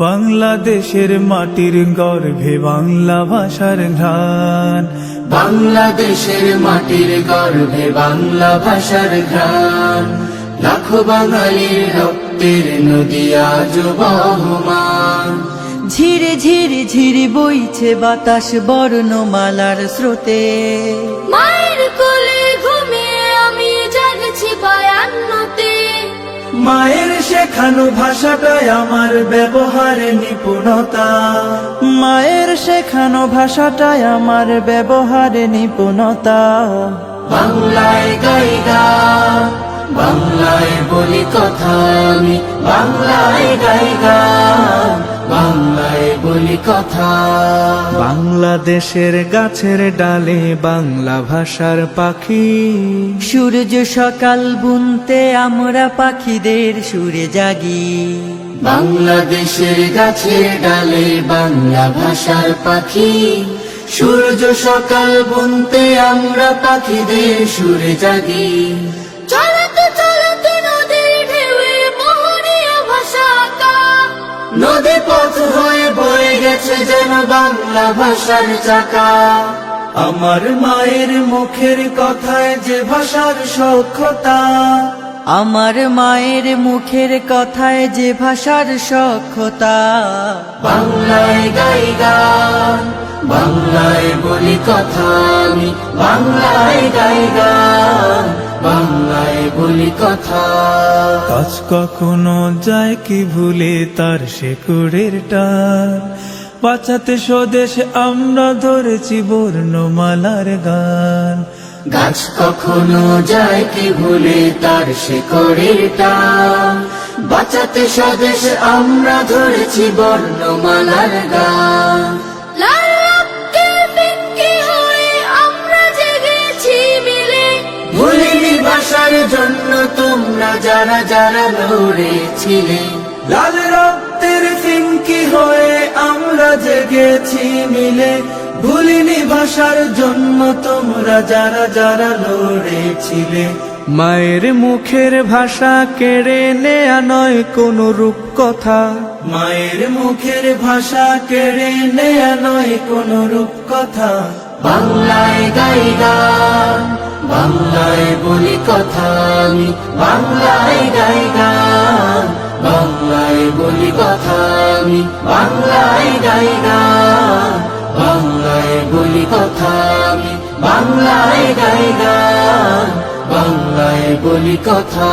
বাংলাদেশের মাটির গর্ভে বাংলা ভাষার ঘ্রাণ। বাংলাদেশের মাটির গর্ভে বাংলা ভাষার ঘ্রাণ। লাখো বাঙালির রক্তের নদী আজ বহমান। ঝিরে ঝিরে ঝিরে বইছে বাতাস বর্ণমালার স্রোতে। মায়ের মায়ের শেখানো ভাষাটাই আমার ব্যবহারে নিপুণতা। মায়ের শেখানো ভাষাটাই আমার ব্যবহারে নিপুণতা। বাংলায় গাই গান বাংলায় বলি কথা আমি বাংলায় গাই গান বাংলায় বলি কথা। বাংলাদেশের গাছের ডালে বাংলা ভাষার পাখি। সূর্য সকাল বুনতে আমরা পাখিদের সুরে জাগি। বাংলাদেশের গাছের ডালে বাংলা ভাষার পাখি। সূর্য সকাল বুনতে আমরা পাখিদের সুরে জাগি। পথ হয়ে বয়ে গেছে যেন বাংলা ভাষার চাকা। আমার মায়ের মুখের কথায় যে ভাষার সক্ষতা আমার মায়ের মুখের কথায় যে ভাষার সক্ষতা বাংলায় গাই গান বাংলায় বলি কথা আমি বাংলায় গাই গান। বাংলায় বলি কথা। কাজ কখনো যায় কি ভুলে তার শেকুড়ের টান। বাঁচাতে স্বদেশ আমরা ধরেছি বর্ণমালার গান। গাছ কখনো যায় কি ভুলে তার শেকড়ের টান। বাঁচাতে স্বদেশ আমরা ধরেছি বর্ণমালার গান। ভাষার জন্য তোমরা যারা যারা লড়েছিলে লাল রক্তের ফিঙ্কি হয়ে আমরা জেগেছি মিলে। ভুলিনি ভাষার জন্য তোমরা যারা যারা লড়েছিলে মায়ের মুখের ভাষা কেড়ে নেয়া নয় কোনো রূপকথা। মায়ের মুখের ভাষা কেড়ে নেয়া নয় কোনো রূপকথা। বাংলায় গাই গান বাংলায় বলি কথা আমি, বাংলায় গাই গান। বাংলায় বলি কথা আমি, বাংলায় গাই গান। বাংলায় বলি কথা আমি, বাংলায় গাই গান। বাংলায় বলি কথা।